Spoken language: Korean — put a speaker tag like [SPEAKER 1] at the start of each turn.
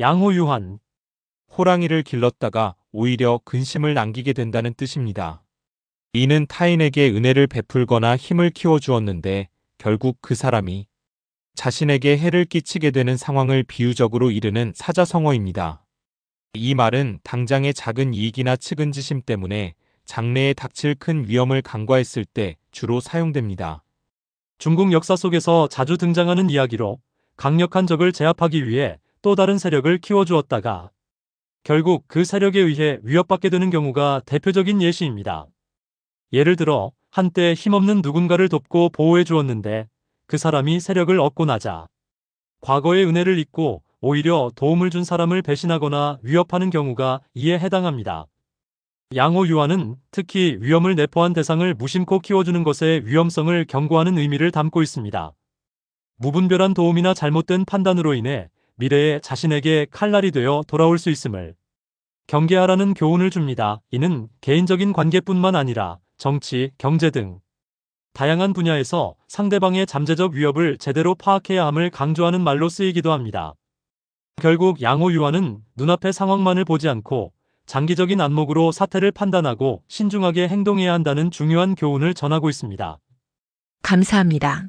[SPEAKER 1] 양호유한,
[SPEAKER 2] 호랑이를 길렀다가 오히려 근심을 남기게 된다는 뜻입니다. 이는 타인에게 은혜를 베풀거나 힘을 키워주었는데 결국 그 사람이 자신에게 해를 끼치게 되는 상황을 비유적으로 이르는 사자성어입니다. 이 말은 당장의 작은 이익이나 측은지심 때문에 장래에 닥칠 큰 위험을 간과했을 때 주로 사용됩니다.
[SPEAKER 1] 중국 역사 속에서 자주 등장하는 이야기로 강력한 적을 제압하기 위해 또 다른 세력을 키워주었다가 결국 그 세력에 의해 위협받게 되는 경우가 대표적인 예시입니다. 예를 들어 한때 힘없는 누군가를 돕고 보호해 주었는데 그 사람이 세력을 얻고 나자 과거의 은혜를 잊고 오히려 도움을 준 사람을 배신하거나 위협하는 경우가 이에 해당합니다. 양호유한은 특히 위험을 내포한 대상을 무심코 키워주는 것의 위험성을 경고하는 의미를 담고 있습니다. 무분별한 도움이나 잘못된 판단으로 인해 미래에 자신에게 칼날이 되어 돌아올 수 있음을 경계하라는 교훈을 줍니다. 이는 개인적인 관계뿐만 아니라 정치, 경제 등 다양한 분야에서 상대방의 잠재적 위협을 제대로 파악해야 함을 강조하는 말로 쓰이기도 합니다. 결국 양호유한은 눈앞의 상황만을 보지 않고 장기적인 안목으로 사태를 판단하고 신중하게 행동해야 한다는 중요한 교훈을 전하고 있습니다.
[SPEAKER 3] 감사합니다.